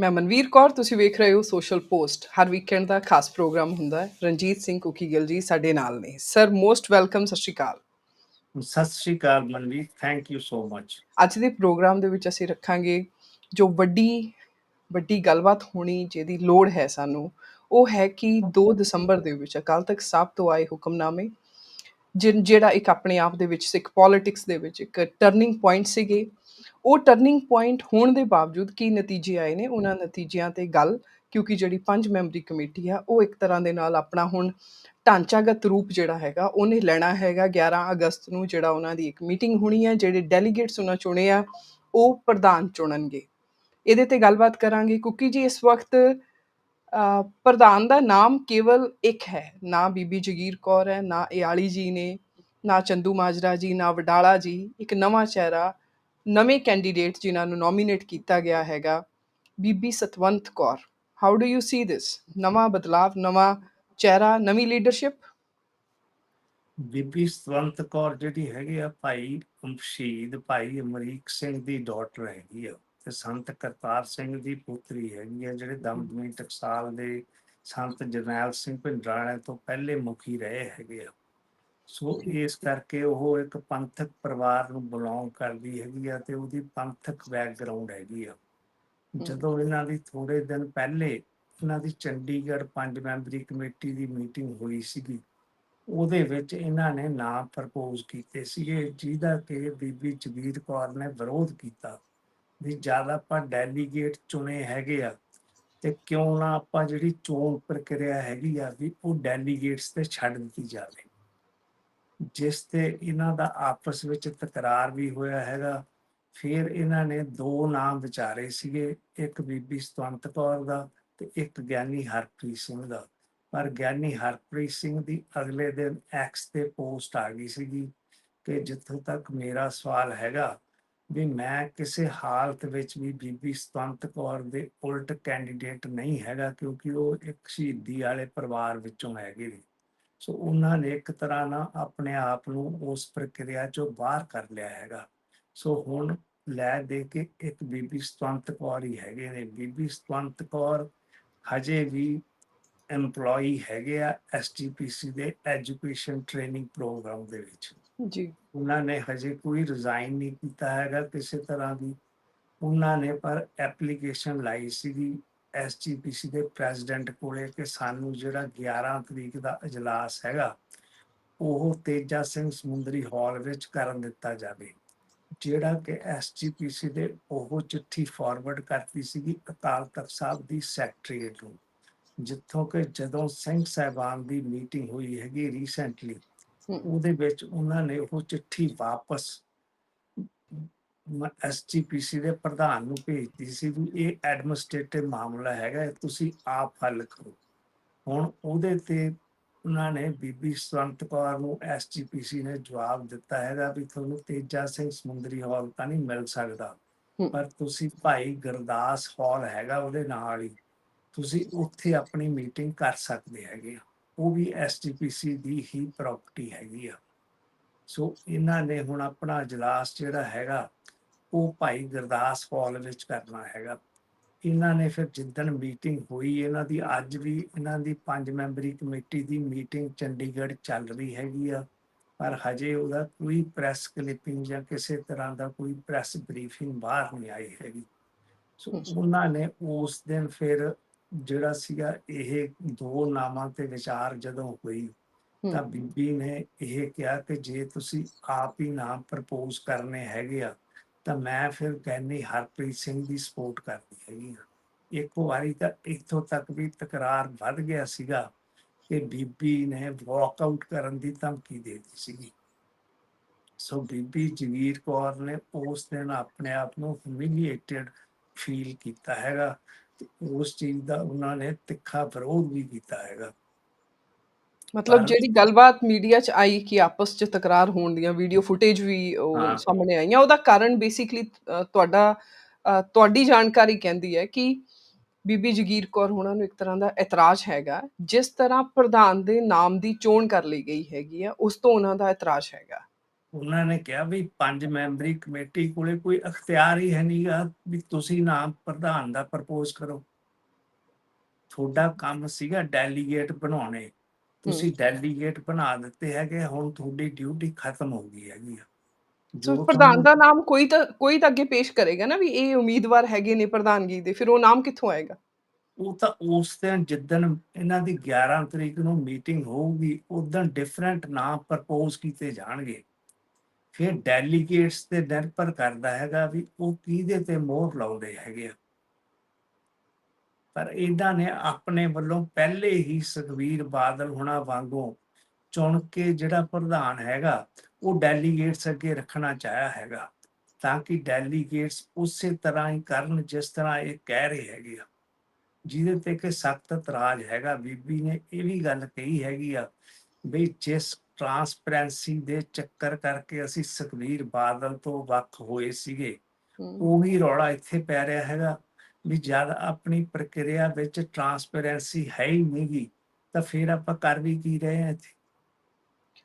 ਮੈਂ ਮਨਵੀਰ ਕੌਰ ਤੁਸੀਂ ਵੇਖ ਰਹੇ ਹੋ ਸੋਸ਼ਲ ਪੋਸਟ ਹਰ ਵੀਕਐਂਡ ਦਾ ਖਾਸ ਪ੍ਰੋਗਰਾਮ ਹੁੰਦਾ ਹੈ। ਰਣਜੀਤ ਸਿੰਘ ਕੁਕੀ ਗਿੱਲ ਜੀ ਸਾਡੇ ਨਾਲ ਨੇ। ਸਰ ਮੋਸਟ ਵੈਲਕਮ ਸਤਿ ਸ਼੍ਰੀ ਅਕਾਲ। ਸਤਿ ਸ਼੍ਰੀ ਅਕਾਲ Manveer thank you so much ਅੱਜ ਦੇ ਪ੍ਰੋਗਰਾਮ ਦੇ ਵਿੱਚ ਅਸੀਂ ਰੱਖਾਂਗੇ ਜੋ ਵੱਡੀ ਵੱਡੀ ਗੱਲਬਾਤ ਹੋਣੀ ਜਿਹਦੀ ਲੋੜ ਹੈ ਸਾਨੂੰ ਉਹ ਹੈ ਕਿ 2 ਦਸੰਬਰ ਦੇ ਵਿੱਚ ਅਕਾਲ ਤਖਤ ਸਾਹਿਬ ਤੋਂ ਆਏ ਹੁਕਮਨਾਮੇ ਜਿਹੜਾ ਇੱਕ ਆਪਣੇ ਆਪ ਦੇ ਵਿੱਚ ਸਿੱਖ ਪੋਲਿਟਿਕਸ ਦੇ ਵਿੱਚ ਇੱਕ ਟਰਨਿੰਗ ਪੁਆਇੰਟ ਸੀਗੇ। ਉਹ ਟਰਨਿੰਗ ਪੁਆਇੰਟ ਹੋਣ ਦੇ ਬਾਵਜੂਦ ਕੀ ਨਤੀਜੇ ਆਏ ਨੇ? ਉਹਨਾਂ ਨਤੀਜਿਆਂ ਤੇ ਗੱਲ, ਕਿਉਂਕਿ ਜਿਹੜੀ ਪੰਜ ਮੈਂਬਰੀ ਕਮੇਟੀ ਆ, ਉਹ ਇੱਕ ਤਰ੍ਹਾਂ ਦੇ ਨਾਲ ਆਪਣਾ ਹੁਣ ਢਾਂਚਾਗਤ ਰੂਪ ਜਿਹੜਾ ਹੈਗਾ, ਉਹਨੇ ਲੈਣਾ ਹੈਗਾ। 11 ਅਗਸਤ ਨੂੰ ਜਿਹੜਾ ਉਹਨਾਂ ਦੀ ਇੱਕ ਮੀਟਿੰਗ ਹੋਣੀ ਹੈ ਜਿਹੜੇ ਡੈਲੀਗੇਟਸ ਉਹਨਾਂ ਚੁਣੇ ਆ, ਉਹ ਪ੍ਰਧਾਨ ਚੁਣਨਗੇ। ਇਹਦੇ ਤੇ ਗੱਲਬਾਤ ਕਰਾਂਗੇ। ਕੁਕੀ ਜੀ, ਇਸ ਵਕਤ ਪ੍ਰਧਾਨ ਦਾ ਨਾਮ ਕੇਵਲ ਇੱਕ ਹੈ। ਨਾ ਬੀਬੀ ਜਗੀਰ ਕੌਰ ਹੈ, ਨਾ ਇਆਲੀ ਜੀ ਨੇ, ਨਾ ਚੰਦੂ ਮਾਜਰਾ ਜੀ, ਨਾ ਵਡਾਲਾ ਜੀ। ਇੱਕ ਨਵਾਂ ਚਿਹਰਾ ਨਵੇਂ ਕੈਂਡੀਡੇਟ ਜਿਨ੍ਹਾਂ ਨੂੰ ਨੋਮੀਨੇਟ ਕੀਤਾ ਗਿਆ ਹੈਗਾ, ਬੀਬੀ Satwant Kaur. How do you see this ਨਵਾਂ ਬਦਲਾਵ, ਨਵਾਂ ਚਿਹਰਾ, ਨਵੀਂ ਲੀਡਰਸ਼ਿਪ ਬੀਬੀ ਸਤਵੰਤ ਕੌਰ ਜਿਹੜੀ ਹੈਗੀ ਆ ਭਾਈ ਅਮਸ਼ੀਦ, ਭਾਈ ਅਮਰੀਕ ਸਿੰਘ ਦੀ ਡਾਟਰ ਹੈਗੀ ਆ ਤੇ ਸੰਤ ਕਰਤਾਰ ਸਿੰਘ ਦੀ ਪੁੱਤਰੀ ਹੈਗੀ ਆ, ਜਿਹੜੇ ਦਮਦਮੀ ਟਕਸਾਲ ਦੇ ਸੰਤ ਜਰਨੈਲ ਸਿੰਘ ਭਿੰਡਰਾਣੇ ਤੋਂ ਪਹਿਲੇ ਮੁਖੀ ਰਹੇ ਹੈਗੇ ਆ। ਸੋ ਇਸ ਕਰਕੇ ਉਹ ਇੱਕ ਪੰਥਕ ਪਰਿਵਾਰ ਨੂੰ ਬਿਲੋਂਗ ਕਰਦੀ ਹੈਗੀ ਆ ਤੇ ਉਹਦੀ ਪੰਥਕ ਬੈਕਗ੍ਰਾਉਂਡ ਹੈਗੀ ਆ। ਜਦੋਂ ਇਹਨਾਂ ਦੀ ਥੋੜੇ ਦਿਨ ਪਹਿਲੇ ਇਹਨਾਂ ਦੀ ਚੰਡੀਗੜ੍ਹ ਪੰਜ ਮੈਂਬਰੀ ਕਮੇਟੀ ਦੀ ਮੀਟਿੰਗ ਹੋਈ ਸੀਗੀ ਉਹਦੇ ਵਿੱਚ ਇਹਨਾਂ ਨੇ ਨਾਮ ਪ੍ਰਪੋਜ਼ ਕੀਤੇ ਸੀਗੇ ਜਿਹਦਾ ਕਿ ਬੀਬੀ ਜਗੀਰ ਕੌਰ ਨੇ ਵਿਰੋਧ ਕੀਤਾ ਵੀ ਜਦ ਆਪਾਂ ਡੈਲੀਗੇਟ ਚੁਣੇ ਹੈਗੇ ਆ ਤੇ ਕਿਉਂ ਨਾ ਆਪਾਂ ਜਿਹੜੀ ਚੋਣ ਪ੍ਰਕਿਰਿਆ ਹੈਗੀ ਆ ਵੀ ਉਹ ਡੈਲੀਗੇਟਸ ਤੇ ਛੱਡ ਦਿੱਤੀ ਜਾਵੇ। ਜਿਸ ਤੇ ਇਹਨਾਂ ਦਾ ਆਪਸ ਵਿੱਚ ਤਕਰਾਰ ਵੀ ਹੋਇਆ ਹੈਗਾ, ਫਿਰ ਇਹਨਾਂ ਨੇ ਦੋ ਨਾਮ ਵਿਚਾਰੇ ਸੀਗੇ, ਇੱਕ ਬੀਬੀ ਸਤਵੰਤ ਕੌਰ ਦਾ ਤੇ ਇੱਕ ਗਿਆਨੀ ਹਰਪ੍ਰੀਤ ਸਿੰਘ ਦਾ। ਪਰ ਗਿਆਨੀ ਹਰਪ੍ਰੀਤ ਸਿੰਘ ਦੀ ਅਗਲੇ ਦਿਨ ਐਕਸ ਤੇ ਪੋਸਟ ਆ ਗਈ ਸੀਗੀ ਕਿ ਜਿੱਥੋਂ ਤੱਕ ਮੇਰਾ ਸਵਾਲ ਹੈਗਾ ਵੀ ਮੈਂ ਕਿਸੇ ਹਾਲਤ ਵਿੱਚ ਵੀ ਬੀਬੀ ਸਤਵੰਤ ਕੌਰ ਦੇ ਉਲਟ ਕੈਂਡੀਡੇਟ ਨਹੀਂ ਹੈਗਾ ਕਿਉਂਕਿ ਉਹ ਇੱਕ ਸ਼ਹੀਦੀ ਵਾਲੇ ਪਰਿਵਾਰ ਵਿੱਚੋਂ ਹੈਗੇ ਨੇ। ਸੋ ਉਹਨਾਂ ਨੇ ਇੱਕ ਤਰ੍ਹਾਂ ਨਾਲ ਆਪਣੇ ਆਪ ਨੂੰ ਉਸ ਪ੍ਰਕਿਰਿਆ ਚੋਂ ਬਾਹਰ ਕਰ ਲਿਆ ਹੈਗਾ। ਸੋ ਹੁਣ ਲੈ ਦੇ ਕੇ ਇੱਕ ਬੀਬੀ ਸਤਵੰਤ ਕੌਰ ਹੀ ਹੈਗੇ ਨੇ। ਬੀਬੀ ਸਤਵੰਤ ਕੌਰ ਹਜੇ ਵੀ EMPLOYE ਹੈਗੇ ਆ STPC ਦੇ ਐਜੂਕੇਸ਼ਨ ਟ੍ਰੇਨਿੰਗ ਪ੍ਰੋਗਰਾਮ ਦੇ ਵਿੱਚ। ਜੀ। ਉਹਨਾਂ ਨੇ ਹਜੇ ਕੋਈ ਰਿਜ਼ਾਈਨ ਨਹੀਂ ਕੀਤਾ ਹੈਗਾ ਕਿਸੇ ਤਰ੍ਹਾਂ ਦੀ। ਉਹਨਾਂ ਨੇ ਪਰ ਐਪਲੀਕੇਸ਼ਨ ਲਾਈ ਸੀਗੀ। ਐਸਜੀਪੀਸੀ ਦੇ ਪ੍ਰੈਜ਼ੀਡੈਂਟ ਕੋਲੇ ਕਿ ਸਾਨੂੰ ਜਿਹੜਾ 11 ਤਰੀਕ ਦਾ اجلاس ਹੈਗਾ ਉਹ ਤੇਜਾ ਸਿੰਘ ਸਮੁੰਦਰੀ ਹਾਲ ਵਿੱਚ ਕਰਨ ਦਿੱਤਾ ਜਾਵੇ ਜਿਹੜਾ ਕਿ ਐਸਜੀਪੀਸੀ ਦੇ ਉਹ ਚਿੱਠੀ ਫਾਰਵਰਡ ਕਰਤੀ ਸੀਗੀ ਅਕਾਲ ਤਖਤ ਸਾਹਿਬ ਦੀ ਸੈਕਟਰੀਏਟ ਨੂੰ ਜਿੱਥੋਂ ਕਿ ਜਦੋਂ ਸਿੰਘ ਸਾਹਿਬਾਨ ਦੀ ਮੀਟਿੰਗ ਹੋਈ ਹੈਗੀ ਰੀਸੈਂਟਲੀ ਹਮ, ਉਹਦੇ ਵਿੱਚ ਉਹਨਾਂ ਨੇ ਉਹ ਚਿੱਠੀ ਵਾਪਸ ਐਸਜੀਪੀਸੀ ਦੇ ਪ੍ਰਧਾਨ ਨੂੰ ਭੇਜਤੀ ਸੀ ਵੀ ਇਹ ਐਡਮਿਨਿਸਟ੍ਰੇਟਿਵ ਮਾਮਲਾ ਹੈਗਾ ਤੁਸੀਂ ਆਪ ਹੱਲ ਕਰੋ। ਹੁਣ ਉਹਦੇ ਤੇ ਉਹਨਾਂ ਨੇ ਬੀਬੀ ਸਵੰਤ ਕੌਰ ਨੂੰ ਐਸਜੀਪੀਸੀ ਨੇ ਜਵਾਬ ਦਿੱਤਾ ਹੈਗਾ ਵੀ ਤੁਹਾਨੂੰ ਤੇਜਾ ਸਿੰਘ ਸਮੁੰਦਰੀ ਹਾਲ ਤਾਂ ਨਹੀਂ ਮਿਲ ਸਕਦਾ। ਪਰ ਤੁਸੀਂ ਭਾਈ ਗੁਰਦਾਸ ਹਾਲ ਹੈਗਾ ਉਹਦੇ ਨਾਲ ਹੀ ਤੁਸੀਂ ਉੱਥੇ ਆਪਣੀ ਮੀਟਿੰਗ ਕਰ ਸਕਦੇ ਹੈਗੇ ਉਹ ਵੀ ਐਸਟੀਪੀਸੀ ਦੀ ਹੀ ਪ੍ਰਾਪਰਟੀ ਹੈਗੀ ਆ। ਸੋ ਇਹਨਾਂ ਨੇ ਹੁਣ ਆਪਣਾ ਇਜਲਾਸ ਜਿਹੜਾ ਹੈਗਾ ਉਹ ਭਾਈ ਗੁਰਦਾਸ ਹਾਲ ਵਿੱਚ ਕਰਨਾ ਹੈਗਾ। ਇਹਨਾਂ ਨੇ ਫਿਰ ਜਿੱਦਣ ਮੀਟਿੰਗ ਹੋਈ ਇਹਨਾਂ ਦੀ ਅੱਜ ਵੀ ਇਹਨਾਂ ਦੀ ਪੰਜ ਮੈਂਬਰੀ ਕਮੇਟੀ ਦੀ ਮੀਟਿੰਗ ਚੰਡੀਗੜ੍ਹ ਚੱਲ ਰਹੀ ਹੈਗੀ ਆ। ਪਰ ਹਜੇ ਉਹਦਾ ਕੋਈ ਪ੍ਰੈਸ ਕਲਿੱਪਿੰਗ ਜਾਂ ਕਿਸੇ ਤਰ੍ਹਾਂ ਦਾ ਕੋਈ ਪ੍ਰੈਸ ਬਰੀਫਿੰਗ ਬਾਹਰ ਨਹੀਂ ਆਈ ਹੈਗੀ। ਸੋ। ਉਹਨਾਂ ਨੇ ਉਸ ਦਿਨ ਫਿਰ ਜਿਹੜਾ ਸੀਗਾ ਇਹ ਦੋ ਨਾਮਾਂ ਤੇ ਵਿਚਾਰ ਜਦੋਂ ਹੋਈ ਤਾਂ ਬੀਬੀ ਨੇ ਇਹ ਕਿਹਾ ਕਿ ਜੇ ਤੁਸੀਂ ਆਪ ਹੀ ਨਾਮ ਪ੍ਰਪੋਜ਼ ਕਰਨੇ ਹੈਗੇ ਆ ਤਾਂ ਮੈਂ ਫਿਰ ਕਹਿੰਨੀ ਹਰਪ੍ਰੀਤ ਸਿੰਘ ਦੀ ਸਪੋਰਟ ਕਰਦੀ ਹੈਗੀ ਆ। ਇੱਕ ਵਾਰੀ ਤਾਂ ਇੱਥੋਂ ਤੱਕ ਵੀ ਤਕਰਾਰ ਵੱਧ ਗਿਆ ਸੀਗਾ ਕਿ ਬੀਬੀ ਨੇ ਵਾਕ ਆਊਟ ਕਰਨ ਦੀ ਧਮਕੀ ਦੇ ਦਿੱਤੀ ਸੀਗੀ। ਸੋ ਬੀਬੀ ਜਗੀਰ ਕੌਰ ਨੇ ਉਸ ਦਿਨ ਆਪਣੇ ਆਪ ਨੂੰ ਹਿਊਮਿਲੀਏਟਡ ਫੀਲ ਕੀਤਾ ਹੈਗਾ ਤੇ ਉਸ ਚੀਜ਼ ਦਾ ਉਹਨਾਂ ਨੇ ਤਿੱਖਾ ਵਿਰੋਧ ਵੀ ਕੀਤਾ ਹੈਗਾ। ਮਤਲਬ ਪਰ- ਜਿਹੜੀ ਗੱਲਬਾਤ ਮੀਡੀਆ 'ਚ ਆਈ ਕਿ ਆਪਸ 'ਚ ਤਕਰਾਰ ਹੋਣ ਦੀਆਂ ਵੀਡੀਓ ਫੁਟੇਜ ਵੀ ਉਹ ਹਾਂ। ਸਾਹਮਣੇ ਆਈਆਂ ਉਹਦਾ ਕਾਰਨ ਬੇਸਿਕਲੀ ਤੁਹਾਡਾ ਅ, ਤੁਹਾਡੀ ਜਾਣਕਾਰੀ ਕਹਿੰਦੀ ਹੈ ਕਿ ਬੀਬੀ ਜਗੀਰ ਕੌਰ ਹੋਣਾ ਨੂੰ ਇੱਕ ਤਰ੍ਹਾਂ ਦਾ ਇਤਰਾਜ਼ ਹੈਗਾ ਜਿਸ ਤਰ੍ਹਾਂ ਪ੍ਰਧਾਨ ਦੇ ਨਾਮ ਦੀ ਚੋਣ ਕਰ ਲਈ ਗਈ ਹੈਗੀ ਆ ਉਸ ਤੋਂ ਉਹਨਾਂ ਦਾ ਇਤਰਾਜ਼ ਹੈਗਾ। ਉਹਨਾਂ ਨੇ ਕਿਹਾ ਵੀ ਪੰਜ ਮੈਂਬਰੀ ਕਮੇਟੀ ਕੋਲੇ ਕੋਈ ਅਖਤਿਆਰ ਹੀ ਹੈ ਨਹੀਂਗਾ ਵੀ ਤੁਸੀਂ ਨਾਮ ਪ੍ਰਧਾਨ ਦਾ ਪ੍ਰਪੋਜ਼ ਕਰੋ। ਤੁਹਾਡਾ ਕੰਮ ਸੀਗਾ ਡੈਲੀਗੇਟ ਬਣਾਉਣੇ। ਤੁਸੀਂ ਡੈਲੀਗੇਟ ਬਣਾ ਦਿੱਤੇ ਹੈਗੇ ਹੁਣ ਤੁਹਾਡੀ ਡਿਊਟੀ ਖਤਮ ਹੋ ਗਈ ਹੈਗੀ ਆ। ਸੋ ਜੋ ਪ੍ਰਧਾਨ ਤੁਹਾਨੂੰ- ਦਾ ਨਾਮ ਕੋਈ ਤਾਂ ਕੋਈ ਤਾਂ ਅੱਗੇ ਪੇਸ਼ ਕਰੇਗਾ ਨਾ ਵੀ ਇਹ ਉਮੀਦਵਾਰ ਹੈਗੇ ਨੇ ਪ੍ਰਧਾਨਗੀ ਦੇ ਫਿਰ ਉਹ ਨਾਮ ਕਿੱਥੋਂ ਆਏਗਾ? ਉਹ ਤਾਂ ਉਸ ਦਿਨ ਜਿੱਦਣ ਇਹਨਾਂ ਦੀ 11 ਤਰੀਕ ਨੂੰ ਮੀਟਿੰਗ ਹੋਊਗੀ ਉਦੋਂ ਡਿਫਰੈਂਟ ਨਾਮ ਪ੍ਰਪੋਜ਼ ਕੀਤੇ ਜਾਣਗੇ। ਫਿਰ ਡੈਲੀਗੇਟਸ ਤੇ ਨਿਰਭਰ ਕਰਦਾ ਹੈਗਾ ਵੀ ਉਹ ਕਿਹਦੇ ਤੇ ਮੋਹਰ ਲਾਉਂਦੇ ਹੈਗੇ ਆ। ਪਰ ਇਹਨਾਂ ਨੇ ਆਪਣੇ ਵੱਲੋਂ ਪਹਿਲੇ ਹੀ ਸੁਖਬੀਰ ਬਾਦਲ ਹੁਣਾ ਵਾਂਗੂ ਚੁਣ ਕੇ ਜਿਹੜਾ ਪ੍ਰਧਾਨ ਹੈਗਾ ਉਹ ਡੈਲੀਗੇਟਸ ਅੱਗੇ ਰੱਖਣਾ ਚਾਹਿਆ ਹੈਗਾ ਤਾਂ ਕਿ ਡੈਲੀਗੇਟਸ ਉਸੇ ਤਰ੍ਹਾਂ ਹੀ ਕਰਨ ਜਿਸ ਤਰ੍ਹਾਂ ਇਹ ਕਹਿ ਰਹੇ ਹੈਗੇ ਆ। ਜਿਹਦੇ ਤੇ ਕਿ ਸਖਤ ਇਤਰਾਜ਼ ਹੈਗਾ ਬੀਬੀ ਨੇ ਇਹ ਵੀ ਗੱਲ ਕਹੀ ਹੈਗੀ ਆ ਵੀ ਜਿਸ ਟਰਾਂਸਪੇਰੈਂਸੀ ਦੇ ਚੱਕਰ ਕਰਕੇ ਅਸੀਂ ਸੁਖਬੀਰ ਬਾਦਲ ਤੋਂ ਵੱਖ ਹੋਏ ਸੀਗੇ ਉਹੀ ਰੌਲਾ ਇੱਥੇ ਪੈ ਰਿਹਾ ਹੈਗਾ। ਵੀ ਜਦ ਆਪਣੀ ਪ੍ਰਕਿਰਿਆ ਵਿੱਚ ਟਰਾਂਸਪੇਰੈਂਸੀ ਹੈ ਹੀ ਨਹੀਂਗੀ ਤਾਂ ਫਿਰ ਆਪਾਂ ਕਰ ਵੀ ਕੀ ਰਹੇ ਹਾਂ ਇੱਥੇ?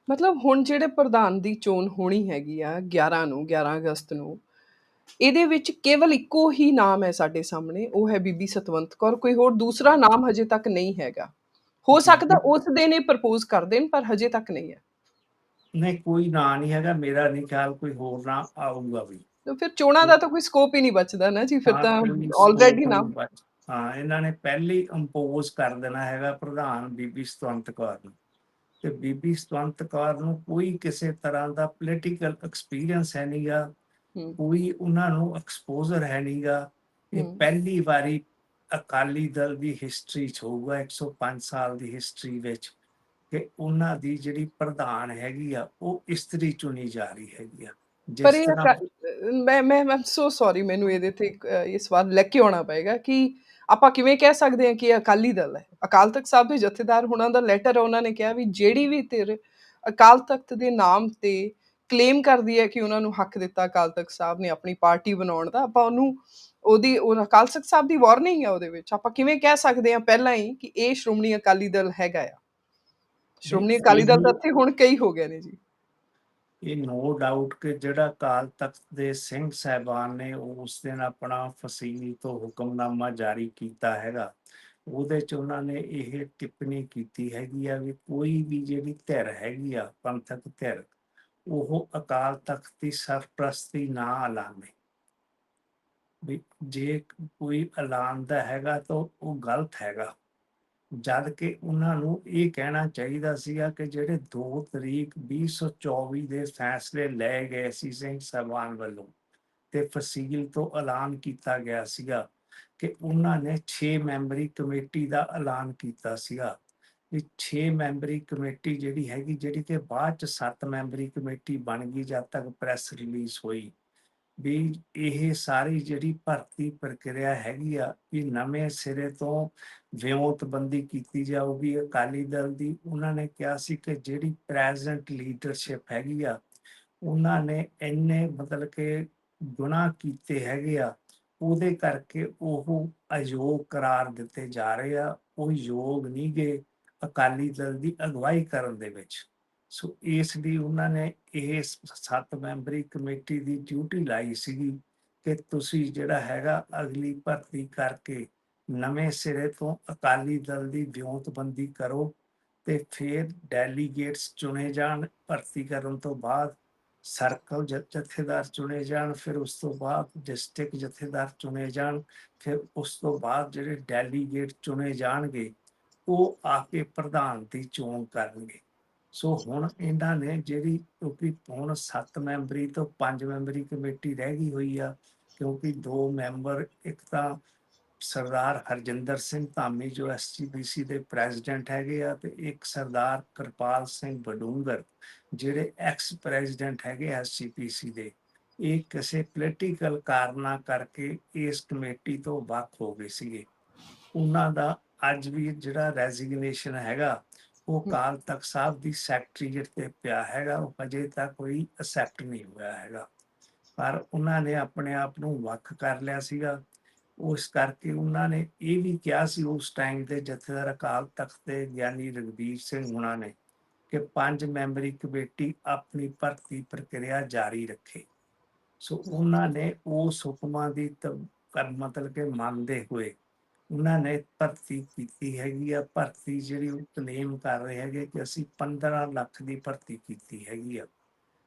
ਮਤਲਬ ਹੁਣ ਜਿਹੜੇ ਪ੍ਰਧਾਨ ਦੀ ਚੋਣ ਹੋਣੀ ਹੈਗੀ ਆ 11 ਨੂੰ 11 ਅਗਸਤ ਨੂੰ ਇਹਦੇ ਵਿੱਚ ਕੇਵਲ ਇੱਕੋ ਹੀ ਨਾਮ ਹੈ ਸਾਡੇ ਸਾਹਮਣੇ ਉਹ ਹੈ ਬੀਬੀ ਸਤਵੰਤ ਕੌਰ ਕੋਈ ਹੋਰ ਦੂਸਰਾ ਨਾਮ ਹਜੇ ਤੱਕ ਨਹੀਂ ਹੈਗਾ। ਹੋ ਸਕਦਾ ਉਸ ਦਿਨ ਇਹ ਪ੍ਰਪੋਜ਼ ਕਰ ਦੇਣ ਪਰ ਹਜੇ ਤੱਕ ਨਹੀਂ ਹੈ। ਨਹੀਂ ਕੋਈ ਨਾਂ ਨਹੀਂ ਹੈਗਾ ਮੇਰਾ ਨਹੀਂ ਖਿਆਲ ਕੋਈ ਹੋਰ ਨਾਂ ਆਊਗਾ ਵੀ। ਤਾਂ ਫਿਰ ਚੋਣਾਂ ਦਾ ਤਾਂ ਕੋਈ ਸਕੋਪ ਹੀ ਨਹੀਂ ਬਚਦਾ ਨਾ ਜੀ ਫਿਰ ਤਾਂ ਆਲਰੇਡੀ ਬਚ- ਹਾਂ ਇਹਨਾਂ ਨੇ ਪਹਿਲੇ ਇੰਪੋਜ਼ ਕਰ ਦੇਣਾ ਹੈਗਾ ਪ੍ਰਧਾਨ ਬੀਬੀ ਸਤਵੰਤ ਕੌਰ ਨੂੰ। ਤੇ ਬੀਬੀ ਸਤਵੰਤ ਕੌਰ ਨੂੰ ਕੋਈ ਕਿਸੇ ਤਰ੍ਹਾਂ ਦਾ ਪੋਲੀਟੀਕਲ ਐਕਸਪੀਰੀਅੰਸ ਹੈ ਨਹੀਂਗਾ ਕੋਈ ਉਹਨਾਂ ਨੂੰ ਐਕਸਪੋਜ਼ਰ ਹੈ ਨਹੀਂਗਾ ਇਹ। ਪਹਿਲੀ ਵਾਰੀ ਅਕਾਲੀ ਦਲ ਦੀ ਹਿਸਟਰੀ ਚ ਹੋਊਗਾ 105 ਸਾਲ ਦੀ ਹਿਸਟਰੀ ਵਿੱਚ। ਕਿ ਉਹਨਾਂ ਦੀ ਜਿਹੜੀ ਪ੍ਰਧਾਨ ਹੈਗੀ ਆ ਉਹ ਇਸਤਰੀ ਚੁਣੀ ਜਾ ਰਹੀ ਹੈਗੀ ਆ। ਪਰ ਜਿਸ ਇਹ ਤਰ੍ਹਾਂ ਮੈਂ ਮੈਂ ਮੈਂ ਸੋ ਸੌਰੀ ਮੈਨੂੰ ਇਹਦੇ ਤੇ ਇੱਕ, ਅ, ਇਹ ਸਵਾਲ ਲੈ ਕੇ ਆਉਣਾ ਪਏਗਾ ਕਿ ਆਪਾਂ ਕਿਵੇਂ ਕਹਿ ਸਕਦੇ ਹਾਂ ਕਿ ਇਹ ਅਕਾਲੀ ਦਲ ਹੈ। ਅਕਾਲ ਤਖਤ ਸਾਹਿਬ ਦੇ ਜਥੇਦਾਰ ਹੁਣਾਂ ਦਾ ਲੈਟਰ ਉਹਨਾਂ ਨੇ ਕਿਹਾ ਵੀ ਜਿਹੜੀ ਵੀ ਧਿਰ ਅਕਾਲ ਤਖਤ ਦੇ ਨਾਮ ਤੇ ਕਲੇਮ ਕਰਦੀ ਹੈ ਕਿ ਉਹਨਾਂ ਨੂੰ ਹੱਕ ਦਿੱਤਾ ਅਕਾਲ ਤਖਤ ਸਾਹਿਬ ਨੇ ਆਪਣੀ ਪਾਰਟੀ ਬਣਾਉਣ ਦਾ ਆਪਾਂ ਉਹਨੂੰ ਉਹਦੀ ਉਹ ਅਕਾਲ ਤਖਤ ਸਾਹਿਬ ਦੀ ਵਾਰਨਿੰਗ ਹੈ ਉਹਦੇ ਵਿੱਚ। ਆਪਾਂ ਕਿਵੇਂ ਕਹਿ ਸਕਦੇ ਹਾਂ ਪਹਿਲਾਂ ਹੀ ਕਿ ਇਹ ਸ਼੍ਰੋਮਣੀ ਅਕਾਲੀ ਦਲ ਹੈਗਾ ਆ। ਸ਼੍ਰੋਮਣੀ ਅਕਾਲੀ ਦਲ ਤਾਂ ਇੱਥੇ ਹੁਣ ਕਈ ਹੋ ਗਏ ਨੇ ਜੀ। ਇਹ ਨੋ ਡਾਊਟ ਕਿ ਜਿਹੜਾ ਕਾਲ ਤਖਤ ਦੇ ਸਿੰਘ ਸਹਿਬਾਨ ਨੇ ਉਸ ਦਿਨ ਆਪਣਾ ਫਸੀਲੀ ਤੋਂ ਹੁਕਮਨਾਮਾ ਜਾਰੀ ਕੀਤਾ ਹੈਗਾ। ਉਹਦੇ ਚ ਉਹਨਾਂ ਨੇ ਇਹ ਟਿੱਪਣੀ ਕੀਤੀ ਹੈਗੀ ਆ ਵੀ ਕੋਈ ਵੀ ਜਿਹੜੀ ਧਿਰ ਹੈਗੀ ਆ, ਪੰਥਕ ਧਿਰ, ਉਹ ਅਕਾਲ ਤਖਤ ਦੀ ਸਰਪ੍ਰਸਤੀ ਨਾ ਐਲਾਨੇ। ਵੀ ਜੇ ਕੋਈ ਐਲਾਨ ਦਾ ਹੈਗਾ ਤਾਂ ਉਹ ਗਲਤ ਹੈਗਾ। ਜਦ ਕਿ ਉਹਨਾਂ ਨੂੰ ਇਹ ਕਹਿਣਾ ਚਾਹੀਦਾ ਸੀਗਾ ਕਿ ਜਿਹੜੇ 2 ਤਰੀਕ 2024 ਦੇ ਫੈਸਲੇ ਲਏ ਗਏ ਸੀ ਸਿੰਘ ਸਾਹਿਬਾਨ ਵੱਲੋਂ ਤੇ ਫਸੀਲ ਤੋਂ ਐਲਾਨ ਕੀਤਾ ਗਿਆ ਸੀਗਾ ਕਿ ਉਹਨਾਂ ਨੇ 6 ਮੈਂਬਰੀ ਕਮੇਟੀ ਦਾ ਐਲਾਨ ਕੀਤਾ ਸੀਗਾ। ਵੀ 6 ਮੈਂਬਰੀ ਕਮੇਟੀ ਜਿਹੜੀ ਹੈਗੀ, ਜਿਹੜੀ ਕਿ ਬਾਅਦ ਚ 7 ਮੈਂਬਰੀ ਕਮੇਟੀ ਬਣ ਗਈ ਜਦ ਤੱਕ ਪ੍ਰੈਸ ਰਿਲੀਜ਼ ਹੋਈ। ਵੀ ਇਹ ਸਾਰੀ ਜਿਹੜੀ ਭਰਤੀ ਪ੍ਰਕਿਰਿਆ ਹੈਗੀ ਆ ਵੀ ਨਵੇਂ ਸਿਰੇ ਤੋਂ ਵਿਉਂਤਬੰਦੀ ਕੀਤੀ ਜਾਊਗੀ। ਅਕਾਲੀ ਦਲ ਦੀ ਉਹਨਾਂ ਨੇ ਕਿਹਾ ਸੀ ਕਿ ਜਿਹੜੀ ਪ੍ਰੈਜ਼ੈਂਟ ਲੀਡਰਸ਼ਿਪ ਹੈਗੀ ਆ, ਉਹਨਾਂ ਨੇ ਇੰਨੇ ਮਤਲਬ ਕਿ ਗੁਨਾਹ ਕੀਤੇ ਹੈਗੇ ਆ, ਉਹਦੇ ਕਰਕੇ ਉਹ ਅਯੋਗ ਕਰਾਰ ਦਿੱਤੇ ਜਾ ਰਹੇ ਆ, ਉਹ ਯੋਗ ਨਹੀਂ ਗਏ ਅਕਾਲੀ ਦਲ ਦੀ ਅਗਵਾਈ ਕਰਨ ਦੇ ਵਿੱਚ। ਸੋ ਇਸ ਲਈ ਉਹਨਾਂ ਨੇ ਇਸ ਸੱਤ ਮੈਂਬਰੀ ਕਮੇਟੀ ਦੀ ਡਿਊਟੀ ਲਾਈ ਸੀਗੀ ਕਿ ਤੁਸੀਂ ਜਿਹੜਾ ਹੈਗਾ ਅਗਲੀ ਭਰਤੀ ਕਰਕੇ ਨਵੇਂ ਸਿਰੇ ਤੋਂ ਅਕਾਲੀ ਦਲ ਦੀ ਵਿਉਂਤਬੰਦੀ ਕਰੋ ਤੇ ਫਿਰ ਡੈਲੀਗੇਟਸ ਚੁਣੇ ਜਾਣ, ਭਰਤੀ ਕਰਨ ਤੋਂ ਬਾਅਦ ਸਰਕਲ ਜ- ਜਥੇਦਾਰ ਚੁਣੇ ਜਾਣ, ਫਿਰ ਉਸ ਤੋਂ ਬਾਅਦ ਡਿਸਟ੍ਰਿਕਟ ਜਥੇਦਾਰ ਚੁਣੇ ਜਾਣ, ਫਿਰ ਉਸ ਤੋਂ ਬਾਅਦ ਜਿਹੜੇ ਡੈਲੀਗੇਟ ਚੁਣੇ ਜਾਣਗੇ, ਉਹ ਆ ਕੇ ਪ੍ਰਧਾਨ ਦੀ ਚੋਣ ਕਰਨਗੇ। ਸੋ ਹੁਣ ਇਹਨਾਂ ਨੇ ਜਿਹੜੀ ਕਿਉਂਕਿ ਹੁਣ 7 ਮੈਂਬਰੀ ਤੋਂ 5 ਮੈਂਬਰੀ ਕਮੇਟੀ ਰਹਿ ਗਈ ਹੋਈ ਆ, ਕਿਉਂਕਿ ਦੋ ਮੈਂਬਰ, ਇੱਕ ਤਾਂ ਸਰਦਾਰ ਹਰਜਿੰਦਰ ਸਿੰਘ ਧਾਮੀ ਜੋ ਐਸਜੀਪੀਸੀ ਦੇ ਪ੍ਰੈਜ਼ੀਡੈਂਟ ਹੈਗੇ ਆ ਤੇ ਇੱਕ ਸਰਦਾਰ ਕਿਰਪਾਲ ਸਿੰਘ ਬਡੂੰਗਰ ਜਿਹੜੇ ਐਕਸ ਪ੍ਰੈਜ਼ੀਡੈਂਟ ਹੈਗੇ ਐਸਜੀਪੀਸੀ ਦੇ। ਇਹ ਕਿਸੇ ਪੋਲੀਟੀਕਲ ਕਾਰਨਾਂ ਕਰਕੇ ਇਸ ਕਮੇਟੀ ਤੋਂ ਵੱਖ ਹੋ ਗਏ ਸੀਗੇ। ਉਹਨਾਂ ਦਾ ਅੱਜ ਵੀ ਜਿਹੜਾ ਰੈਜ਼ਿਗਨੇਸ਼ਨ ਹੈਗਾ ਉਹ ਕਾਲ ਤਖਤ ਸਾਹਿਬ ਦੀ ਸੈਕਟਰੀਏਟ ਤੇ ਪਿਆ ਹੈਗਾ ਉਹ ਅਜੇ ਤੱਕ ਕੋਈ ਅਸੈਪਟ ਨਹੀਂ ਹੋਇਆ ਹੈਗਾ। ਪਰ ਉਹਨਾਂ ਨੇ ਆਪਣੇ ਆਪ ਨੂੰ ਵੱਖ ਕਰ ਲਿਆ ਸੀਗਾ। ਉਸ ਕਰਕੇ ਉਹਨਾਂ ਨੇ ਇਹ ਵੀ ਕਿਹਾ ਸੀ ਉਸ ਟਾਈਮ ਦੇ ਜਥੇਦਾਰ ਅਕਾਲ ਤਖਤ ਦੇ ਗਿਆਨੀ ਰਗਵੀਰ ਸਿੰਘ ਹੁਣਾਂ ਨੇ ਕਿ ਪੰਜ ਮੈਂਬਰੀ ਕਮੇਟੀ ਆਪਣੀ ਭਰਤੀ ਪ੍ਰਕਿਰਿਆ ਜਾਰੀ ਰੱਖੇ। ਸੋ ਉਹਨਾਂ ਨੇ ਉਸ ਹੁਕਮਾਂ ਦੀ ਕਰ ਮਤਲਬ ਕਿ ਮੰਨਦੇ ਹੋਏ ਉਹਨਾਂ ਨੇ ਭਰਤੀ ਕੀਤੀ ਹੈਗੀ ਆ ਭਰਤੀ ਜਿਹੜੀ ਉਹ ਕਲੇਮ ਕਰ ਰਹੇ ਹੈਗੇ ਕਿ ਅਸੀਂ 15 ਲੱਖ ਦੀ ਭਰਤੀ ਕੀਤੀ ਹੈਗੀ ਆ।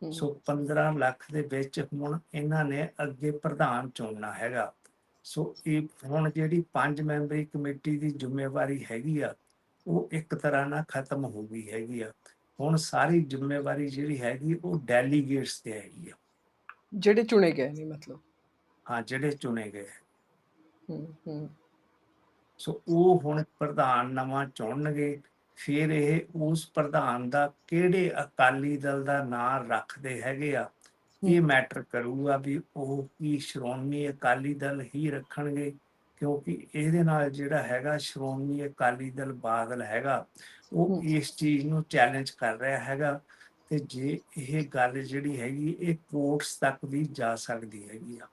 ਸੋ 15 ਲੱਖ ਦੇ ਵਿੱਚ ਹੁਣ ਇਹਨਾਂ ਨੇ ਅੱਗੇ ਪ੍ਰਧਾਨ ਚੁਣਨਾ ਹੈਗਾ। ਸੋ ਇਹ ਹੁਣ ਜਿਹੜੀ ਪੰਜ ਮੈਂਬਰੀ ਕਮੇਟੀ ਦੀ ਜ਼ਿੰਮੇਵਾਰੀ ਹੈਗੀ ਆ ਉਹ ਇੱਕ ਤਰ੍ਹਾਂ ਨਾਲ ਖਤਮ ਹੋ ਗਈ ਹੈਗੀ ਆ। ਹੁਣ ਸਾਰੀ ਜ਼ਿੰਮੇਵਾਰੀ ਜਿਹੜੀ ਹੈਗੀ ਉਹ ਡੈਲੀਗੇਟਸ ਤੇ ਹੈਗੀ ਆ। ਜਿਹੜੇ ਚੁਣੇ ਗਏ ਨੇ ਮਤਲਬ। ਹਾਂ ਜਿਹੜੇ ਚੁਣੇ ਗਏ। ਹਮ, ਹਮ, ਸੋ ਉਹ ਹੁਣ ਪ੍ਰਧਾਨ ਨਵਾਂ ਚੁਣਨਗੇ ਫਿਰ ਇਹ ਉਸ ਪ੍ਰਧਾਨ ਦਾ ਕਿਹੜੇ ਅਕਾਲੀ ਦਲ ਦਾ ਨਾਮ ਰੱਖਦੇ ਹੈਗੇ ਆ? ਇਹ ਮੈਟਰ ਕਰੂਗਾ ਵੀ ਉਹ ਕੀ ਸ਼੍ਰੋਮਣੀ ਅਕਾਲੀ ਦਲ ਹੀ ਰੱਖਣਗੇ ਕਿਉਂਕਿ ਇਹਦੇ ਨਾਲ ਜਿਹੜਾ ਹੈਗਾ ਸ਼੍ਰੋਮਣੀ ਅਕਾਲੀ ਦਲ ਬਾਦਲ ਹੈਗਾ ਉਹ। ਇਸ ਚੀਜ਼ ਨੂੰ ਚੈਲੰਜ ਕਰ ਰਿਹਾ ਹੈਗਾ ਤੇ ਜੇ ਇਹ ਗੱਲ ਜਿਹੜੀ ਹੈਗੀ ਇਹ ਕੋਰਟਸ ਤੱਕ ਵੀ ਜਾ ਸਕਦੀ ਹੈਗੀ ਆ।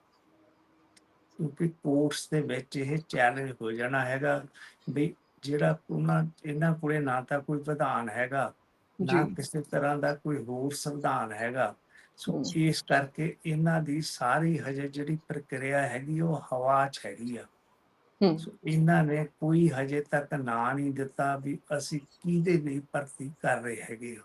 ਕਿਉਂਕਿ ਕੋਰਟਸ ਦੇ ਵਿੱਚ ਇਹ ਚੈਲੰਜ ਹੋ ਜਾਣਾ ਹੈਗਾ ਵੀ ਜਿਹੜਾ ਉਹਨਾਂ ਇਹਨਾਂ ਕੋਲੇ ਨਾ ਤਾਂ ਕੋਈ ਵਿਧਾਨ ਹੈਗਾ ਨਾ ਕਿਸੇ ਤਰ੍ਹਾਂ ਦਾ ਕੋਈ ਹੋਰ ਸੰਵਿਧਾਨ ਹੈਗਾ। ਸੋ। ਇਸ ਕਰਕੇ ਇਹਨਾਂ ਦੀ ਸਾਰੀ ਹਜੇ ਜਿਹੜੀ ਪ੍ਰਕਿਰਿਆ ਹੈਗੀ ਉਹ ਹਵਾ 'ਚ ਹੈਗੀ ਆ। ਸੋ ਇਹਨਾਂ ਨੇ ਕੋਈ ਹਜੇ ਤੱਕ ਨਾਂ ਨਹੀਂ ਦਿੱਤਾ ਵੀ ਅਸੀਂ ਕਿਹਦੇ ਲਈ ਭਰਤੀ ਕਰ ਰਹੇ ਹੈਗੇ ਆ।